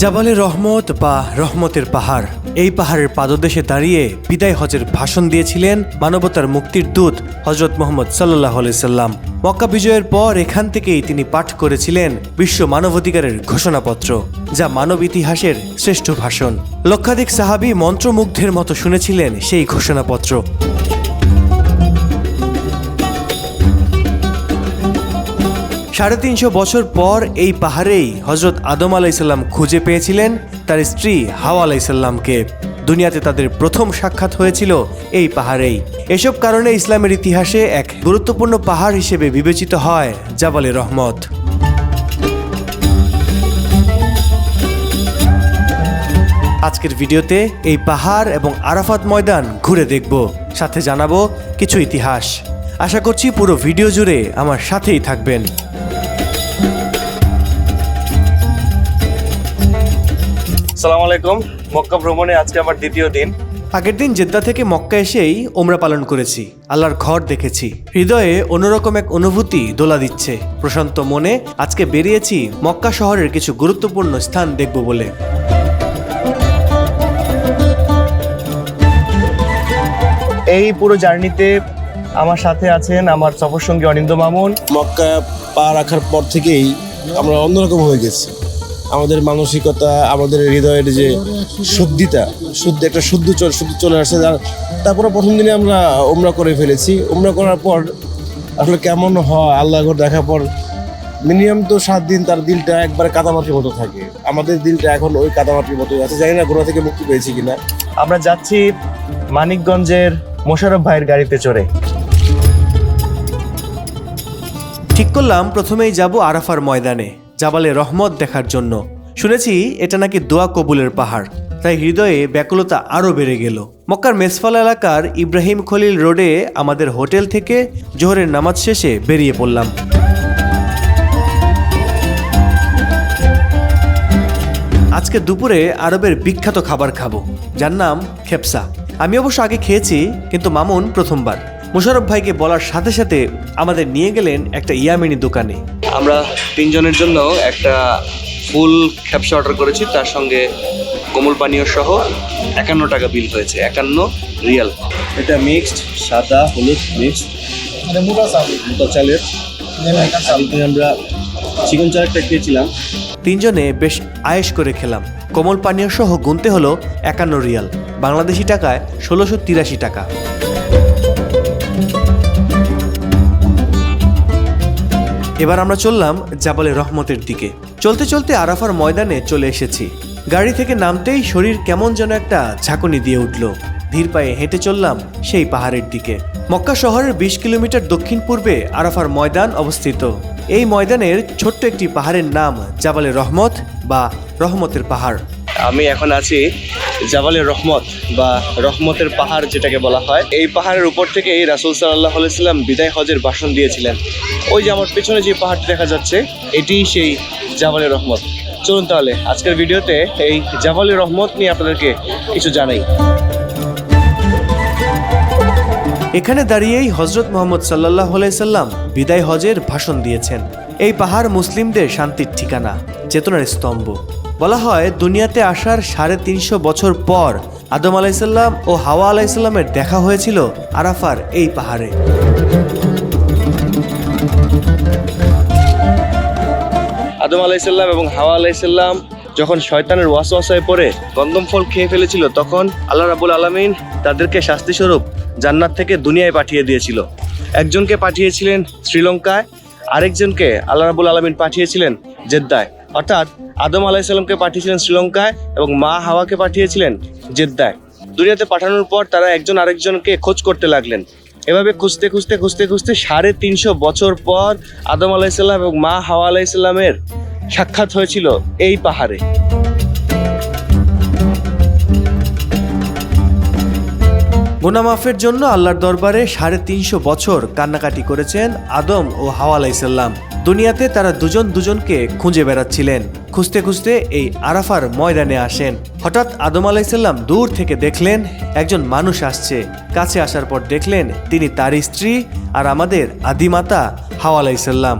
জাবালে রহমত বা রহমতের পাহাড়। এই পাহাড়ের পাদদেশে দাঁড়িয়ে বিদায় হজের ভাষণ দিয়েছিলেন মানবতার মুক্তির দূত হজরত মোহাম্মদ সাল্লাহ সাল্লাম। মক্কা বিজয়ের পর এখান থেকেই তিনি পাঠ করেছিলেন বিশ্ব মানবাধিকারের ঘোষণাপত্র, যা মানব ইতিহাসের শ্রেষ্ঠ ভাষণ। লক্ষাধিক সাহাবি মন্ত্রমুগ্ধের মতো শুনেছিলেন সেই ঘোষণাপত্র। সাড়ে তিনশো বছর পর এই পাহাড়েই হজরত আদম আলাইসাল্লাম খুঁজে পেয়েছিলেন তার স্ত্রী হাওয়া আলাইসাল্লামকে দুনিয়াতে তাদের প্রথম সাক্ষাৎ হয়েছিল এই পাহাড়েই। এসব কারণে ইসলামের ইতিহাসে এক গুরুত্বপূর্ণ পাহাড় হিসেবে বিবেচিত হয় জাবালে রহমত। আজকের ভিডিওতে এই পাহাড় এবং আরাফাত ময়দান ঘুরে দেখব। সাথে জানাব কিছু ইতিহাস। আশা করছি পুরো ভিডিও জুড়ে আমার সাথেই থাকবেন। সালাম আলাইকুম। মক্কা ভ্রমণে আজকে আমার দ্বিতীয় দিন। আগের দিন জেদ্দা থেকে মক্কা এসেই ওমরা পালন করেছি আল্লাহর ঘর দেখেছি। হৃদয়ে অন্যরকম এক অনুভূতি দোলা দিচ্ছে। প্রশান্ত মনে আজকে বেরিয়েছি মক্কা শহরের কিছু গুরুত্বপূর্ণ স্থান দেখব বলে। এই পুরো জার্নিতে আমার সাথে আছেন আমার সফরসঙ্গী অনিন্দ মামুন। মক্কা পা রাখার পর থেকেই আমরা অন্যরকম হয়ে গেছি। আমাদের মানসিকতা, আমাদের হৃদয়ের যে শুদ্ধিতা শুদ্ধ একটা শুদ্ধ শুদ্ধ চলে আসছে তারপরে প্রথম দিনে আমরা ওমরা করে ফেলেছি। ওমরা করার পর আসলে কেমন হয় আল্লাহ ঘর দেখার পর মিনিমাম তো সাত দিন তার দিলটা একবারে কাদামাটির মতো থাকে। আমাদের দিলটা এখন ওই কাদামাটির মতো আছে। জানি না গোড়া থেকে মুক্তি পেয়েছি কিনা। আমরা যাচ্ছি মানিকগঞ্জের মোশারফ ভাইয়ের গাড়িতে চড়ে। ঠিক করলাম, প্রথমেই যাব আরাফার ময়দানে। জাবালে রহমত দেখার জন্য। শুনেছি এটা নাকি দোয়া কবুলের পাহাড়। তাই হৃদয়ে ব্যাকুলতা আরও বেড়ে গেল। মক্কার মেসফাল এলাকার ইব্রাহিম খলিল রোডে আমাদের হোটেল থেকে জোহরের নামাজ শেষে বেরিয়ে পড়লাম। আজকে দুপুরে আরবের বিখ্যাত খাবার খাব, যার নাম খেপসা। আমি অবশ্য আগে খেয়েছি, কিন্তু মামুন প্রথমবার। মোশারফ ভাইকে বলার সাথে সাথে আমাদের নিয়ে গেলেন একটা ইয়ামিনি দোকানে। আমরা তিনজনের জন্য একটা ফুল খ্যাপসা অর্ডার করেছি। তার সঙ্গে কোমল পানীয় সহ একান্ন টাকা বিল হয়েছে। একান্ন রিয়াল এটা মিক্সড সাদা হলুদ মিক্সড মোটা চালের। আমরা চিকন চাল একটা খেয়েছিলাম। তিনজনে বেশ আয়েশ করে খেলাম। কোমল পানীয় সহ গুনতে হলো একান্ন রিয়াল বাংলাদেশি টাকায় ষোলোশো তিরাশি টাকা। এবার আমরা চললাম জাবালে রহমতের দিকে। চলতে চলতে আরাফার ময়দানে চলে এসেছি। গাড়ি থেকে নামতেই শরীর কেমন যেন একটা ঝাঁকুনি দিয়ে উঠল। ধীর পায়ে হেঁটে চললাম সেই পাহাড়ের দিকে। মক্কা শহরের বিশ কিলোমিটার দক্ষিণ পূর্বে আরাফার ময়দান অবস্থিত। এই ময়দানের ছোট্ট একটি পাহাড়ের নাম জাবালে রহমত বা রহমতের পাহাড়। আমি এখন আছি জাবালে রহমত বা রহমতের পাহাড় যেটাকে বলা হয়। এই পাহাড়ের উপর থেকে এই রাসুল সাল্লাহ সাল্লাম বিদায় হজের ভাষণ দিয়েছিলেন। ওই যে আমার পেছনে যে পাহাড়টি দেখা যাচ্ছে, এটি সেই জাবালে রহমত। চলুন তাহলে, আজকের ভিডিওতে এই জাবালে রহমত নিয়ে আপনাদেরকে কিছু জানাই। এখানে দাঁড়িয়েই হজরত মোহাম্মদ সাল্লাহ সাল্লাম বিদায় হজের ভাষণ দিয়েছেন। এই পাহাড় মুসলিমদের শান্তির ঠিকানা, চেতনার স্তম্ভ। বলা হয়, দুনিয়াতে আসার সাড়ে তিনশো বছর পর আদম আলাইসাল্লাম ও হাওয়া আলাইসাল্লামের দেখা হয়েছিল আরাফার এই পাহাড়ে। আদম আলাইসাল্লাম এবং হাওয়া আলাইসাল্লাম যখন শয়তানের ওয়াসওয়াসায় পড়ে, গন্দম ফল খেয়ে ফেলেছিল, তখন আল্লাহ রাবুল আলমিন তাদেরকে শাস্তি স্বরূপ জান্নাত থেকে দুনিয়ায় পাঠিয়ে দিয়েছিল। একজনকে পাঠিয়েছিলেন শ্রীলঙ্কায়, আরেকজনকে আল্লাহ রাবুল আলমিন পাঠিয়েছিলেন জেদ্দায়। অর্থাৎ আদম আলাইসাল্লামকে পাঠিয়েছিলেন শ্রীলঙ্কায় এবং মা হাওয়াকে পাঠিয়েছিলেন জেদ্দায়। দুনিয়াতে পাঠানোর পর তারা একজন আরেকজনকে খোঁজ করতে লাগলেন। এভাবে খুঁজতে খুঁজতে খুঁজতে খুঁজতে সাড়ে তিনশো বছর পর আদম আলাইসাল্লাম এবং মা হাওয়া আলাইসাল্লামের সাক্ষাৎ হয়েছিল এই পাহাড়ে। গুনা মাফের জন্য আল্লাহর দরবারে সাড়ে তিনশো বছর কান্নাকাটি করেছেন আদম ও হাওয়া আলাইসাল্লাম দুনিয়াতে তারা দুজন দুজনকে খুঁজে বেড়াচ্ছিলেন। খুঁজতে খুঁজতে এই আরাফার ময়দানে আসেন। হঠাৎ আদম আলাইসাল্লাম দূর থেকে দেখলেন একজন মানুষ আসছে। কাছে আসার পর দেখলেন তিনি তার স্ত্রী আর আমাদের আদিমাতা হাওয়া আলাইসাল্লাম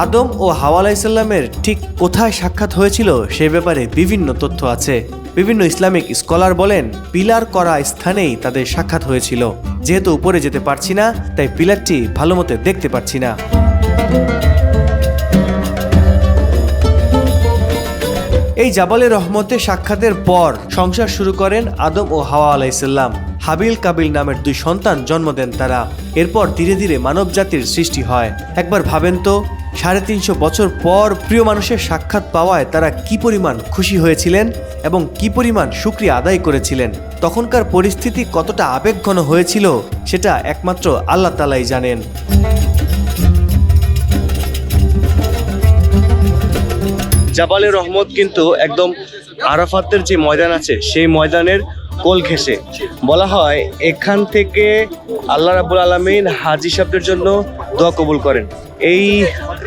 আদম ও হাওয়া আলাইসাল্লামের ঠিক কোথায় সাক্ষাৎ হয়েছিল সে ব্যাপারে বিভিন্ন তথ্য আছে। বিভিন্ন ইসলামিক স্কলার বলেন, পিলার করা স্থানেই তাদের সাক্ষাৎ হয়েছিল। যেহেতু উপরে যেতে পারছি না, তাই পিলারটি ভালো মতো দেখতে পাচ্ছি না। এই জাবালে রহমতে সাক্ষাতের পর সংসার শুরু করেন আদম ও হাওয়া আলাইসাল্লাম হাবিল কাবিল নামের দুই সন্তান জন্ম দেন তারা। এরপর ধীরে ধীরে মানব জাতির সৃষ্টি হয়। একবার ভাবেন তো সাড়ে তিনশো বছর পর প্রিয় মানুষের সাক্ষাৎ পাওয়ায় তারা কি পরিমাণ খুশি হয়েছিলেন এবং কি পরিমাণ সুক্রিয়া আদায় করেছিলেন? তখনকার পরিস্থিতি কতটা আবেগঘন হয়েছিল সেটা একমাত্র আল্লাহ তালাই জানেন। জাবালে রহমত কিন্তু একদম আরাফাতের যে ময়দান আছে, সেই ময়দানের কোল ঘেঁষে। বলা হয়, এখান থেকে আল্লাহ রাবুল আলমিন হাজি সাহেবদের জন্য দোয়া কবুল করেন। এই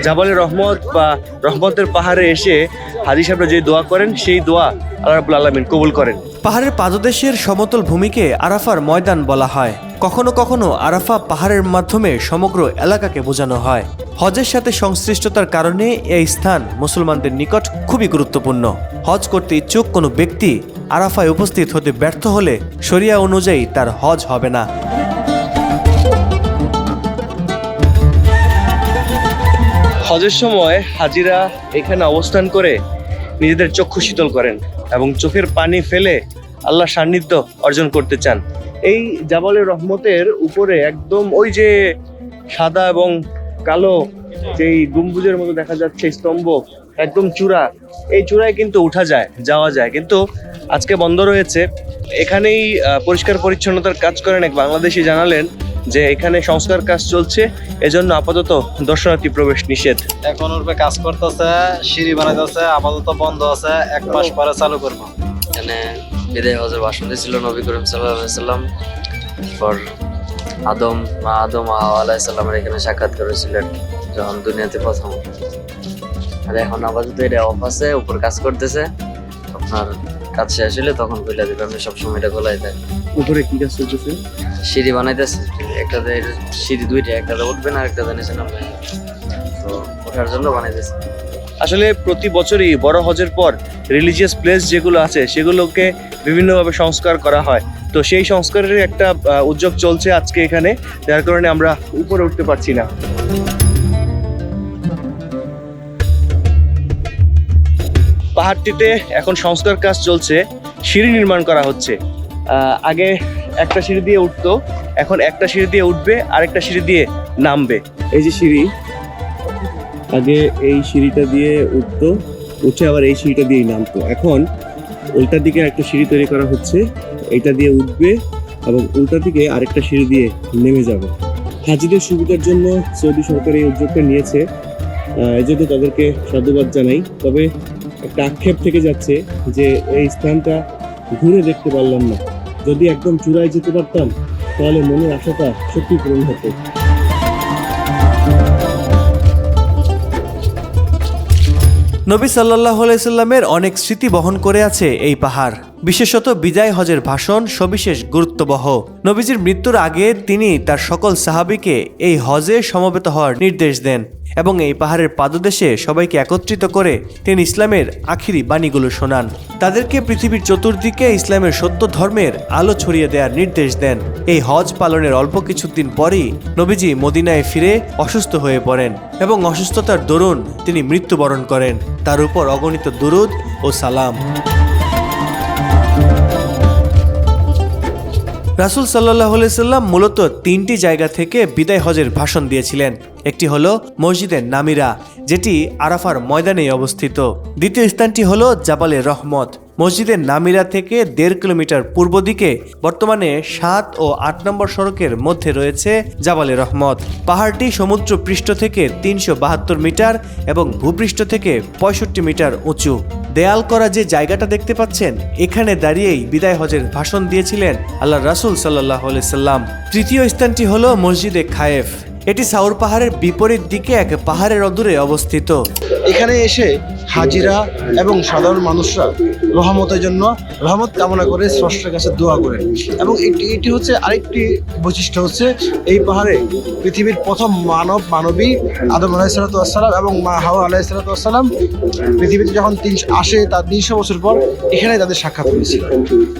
জাবালে রহমত বা রহমতের পাহাড়ে এসে হাজি সাহেবরা যে দোয়া করেন, সেই দোয়া আল্লাহ আলমিন কবুল করেন। পাহাড়ের পাদদেশের সমতল ভূমিকে আরাফার ময়দান বলা হয়। কখনো কখনো আরাফা পাহাড়ের মাধ্যমে সমগ্র এলাকাকে বোঝানো হয়। হজের সাথে সংশ্লিষ্টতার কারণে এই স্থান মুসলমানদের নিকট খুবই গুরুত্বপূর্ণ। হজ করতে ইচ্ছুক কোনো ব্যক্তি আরাফায় উপস্থিত হতে ব্যর্থ হলে শরিয়া অনুযায়ী তার হজ হবে না। হজের সময় হাজিরা এখানে অবস্থান করে নিজেদের চক্ষু শীতল করেন এবং চোখের পানি ফেলে আল্লাহ সান্নিধ্য অর্জন করতে চান। এই জাবালের রহমতের উপরে একদম ওই যে সাদা এবং কালো যেই গম্বুজের মতো দেখা যাচ্ছে স্তম্ভ, একদম চূড়া। এই চূড়ায় কিন্তু উঠা যায়, যাওয়া যায়। কিন্তু আজকে বন্ধ রয়েছে। এখানেই পরিষ্কার পরিচ্ছন্নতার কাজ করেন এক বাংলাদেশি, জানালেন যে এখানে সংস্কার কাজ চলছে এজন্য আপাতত দর্শনার্থী প্রবেশ নিষেধ। এখন উঠবে কাজ করতেছে সিঁড়ি বানাইতেছে আপাতত বন্ধ আছে এক মাস পরে চালু করব। এখানে বিদায় হজের ভাষণ দিয়েছিল নবী করিম সাল্লাম পর আদম মা আদম আলাইসাল্লামের এখানে সাক্ষাৎ করেছিলেন যখন দুনিয়াতে প্রথম। আর এখন আপাতত এটা অফ আছে উপর কাজ করতেছে আপনার কাজ শেষ হলে তখন খুলে দেবে আমি সবসময় এটা খোলাই দেয় উপরে কি কাজ চলতেছে? সিঁড়ি বানাইতেছে। একটাতে সিঁড়ি দুইটা একটাতে উঠবে না একটাতে নিচে নামবে। তো ওঠার জন্য বানাইতেছে। আসলে প্রতি বছরই বড় হজের পর রিলিজিয়াস প্লেস যেগুলো আছে, সেগুলোকে বিভিন্নভাবে সংস্কার করা হয়। তো সেই সংস্কারের একটা উদ্যোগ চলছে আজকে এখানে। যার কারণে আমরা উপরে উঠতে পারছি না। পাহাড়টিতে এখন সংস্কার কাজ চলছে, সিঁড়ি নির্মাণ করা হচ্ছে। আগে একটা সিঁড়ি দিয়ে উঠতো, এখন একটা সিঁড়ি দিয়ে উঠবে, আরেকটা সিঁড়ি দিয়ে নামবে। এই যে সিঁড়ি, আগে এই সিঁড়িটা দিয়ে উঠতো, উঠে আবার এই সিঁড়িটা দিয়েই নামতো। এখন উল্টার দিকে একটা সিঁড়ি তৈরি করা হচ্ছে, এটা দিয়ে উঠবে এবং উল্টা দিকে আরেকটা সিঁড়ি দিয়ে নেমে যাবে। হাজিদের সুবিধার জন্য সৌদি সরকার এই উদ্যোগটা নিয়েছে। এই জন্য তাদেরকে সাধুবাদ জানাই। তবে একটা আক্ষেপ থেকে যাচ্ছে যে এই স্থানটা ঘুরে দেখতে পারলাম না। যদি একদম চূড়ায় যেতে পারতাম, তাহলে মনের আশাটা সত্যি পূরণ হতো। নবী সাল্লাহ আলাইসাল্লামের অনেক স্মৃতি বহন করে আছে এই পাহাড়। বিশেষত বিদায় হজের ভাষণ সবিশেষ গুরুত্ববহ। নবীজির মৃত্যুর আগে তিনি তার সকল সাহাবিকে এই হজে সমবেত হওয়ার নির্দেশ দেন এবং এই পাহাড়ের পাদদেশে সবাইকে একত্রিত করে তিনি ইসলামের আখিরি বাণীগুলো শোনান। তাদেরকে পৃথিবীর চতুর্দিকে ইসলামের সত্য ধর্মের আলো ছড়িয়ে দেওয়ার নির্দেশ দেন। এই হজ পালনের অল্প কিছুদিন পরই নবীজি মদিনায় ফিরে অসুস্থ হয়ে পড়েন এবং অসুস্থতার দরুন তিনি মৃত্যুবরণ করেন। তার উপর অগণিত দুরুদ ও সালাম। রাসুল সাল্লাহ সাল্লাম মূলত তিনটি জায়গা থেকে বিদায় হজের ভাষণ দিয়েছিলেন। একটি হলো মসজিদের নামিরা, যেটি আরাফার ময়দানে অবস্থিত। দ্বিতীয় স্থানটি হলো জাবালে রহমত। মসজিদের নামিরা থেকে দেড় কিলোমিটার পূর্ব দিকে বর্তমানে সাত ও আট নম্বর সড়কের মধ্যে রয়েছে জাবালে রহমত। পাহাড়টি সমুদ্র পৃষ্ঠ থেকে তিনশো বাহাত্তর মিটার এবং ভূপৃষ্ঠ থেকে পঁয়ষট্টি মিটার উঁচু। দেয়াল করা যে জায়গাটা দেখতে পাচ্ছেন, এখানে দাঁড়িয়েই বিদায় হজের ভাষণ দিয়েছিলেন আল্লাহ রাসুল সাল্লাহ সাল্লাম। তৃতীয় স্থানটি হলো মসজিদে খায়েফ। এটি সাউর পাহাড়ের বিপরীত দিকে এক পাহাড়ের অদূরে অবস্থিত। এখানে এসে হাজিরা এবং সাধারণ মানুষরা রহমতের জন্য রহমত কামনা করে স্রষ্টার কাছে দোয়া করেন। এবং এটি এটি হচ্ছে আরেকটি বৈশিষ্ট্য হচ্ছে এই পাহাড়ে পৃথিবীর প্রথম মানব মানবী আদম আলাহিসাল্লাম এবং মা হাওয়া আলাহিসাল্লাম পৃথিবীতে যখন তিনশো আসে তার তিনশো বছর পর এখানে তাদের সাক্ষাৎ হয়েছিল।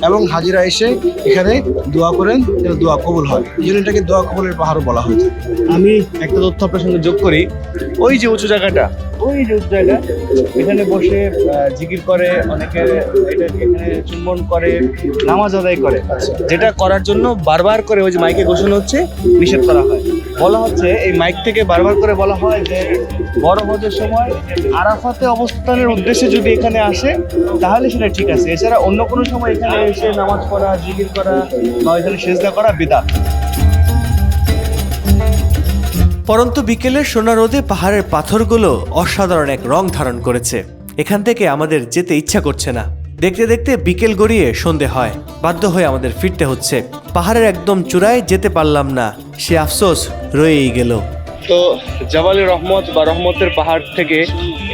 এবং হাজিরা এসে এখানে দোয়া করেন যেন দোয়া কবুল হয়। এই জন্য এটাকে দোয়া কবুলের পাহাড়ও বলা হয়ে থাকে আমি একটা তথ্য আপনার সঙ্গে যোগ করি। ওই যে উঁচু জায়গাটা, ওই যে উঁচু জায়গা। এখানে বসে জিকির করে, অনেকে এটা এখানে চুম্বন করে, নামাজ আদায় করে। যেটা করার জন্য বারবার করে ওই যে মাইকে ঘোষণা হচ্ছে, নিষেধ করা হয়। বলা হচ্ছে, এই মাইক থেকে বারবার করে বলা হয় যে, বড় হজের সময় আরাফাতে অবস্থানের উদ্দেশ্যে যদি এখানে আসে, তাহলে সেটা ঠিক আছে। এছাড়া অন্য কোনো সময় এখানে এসে নামাজ পড়া, জিকির করা বা এখানে সেজদা করা বিদাত। পরন্ত বিকেলের সোনা রোদে পাহাড়ের পাথরগুলো অসাধারণ এক রং ধারণ করেছে। এখান থেকে আমাদের যেতে ইচ্ছা করছে না। দেখতে দেখতে বিকেল গড়িয়ে সন্ধে হয়। বাধ্য হয়ে আমাদের ফিরতে হচ্ছে। পাহাড়ের একদম চূড়ায় যেতে পারলাম না। সে আফসোস রয়েই গেল। তো জবালি রহমত বা রহমতের পাহাড় থেকে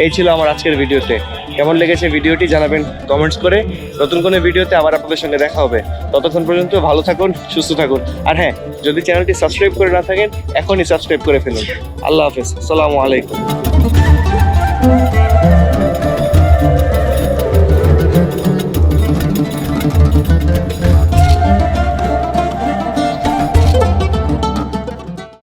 এই ছিল আমার আজকের ভিডিওতে। কেমন লেগেছে ভিডিওটি জানাবেন কমেন্টস করে। নতুন কোনো ভিডিওতে আবার আপনাদের সঙ্গে দেখা হবে। ততক্ষণ পর্যন্ত ভালো থাকুন, সুস্থ থাকুন। আর হ্যাঁ যদি চ্যানেলটি সাবস্ক্রাইব করে না থাকেন, এখনই সাবস্ক্রাইব করে ফেলুন। আল্লাহ হাফেজ। আসসালামু আলাইকুম।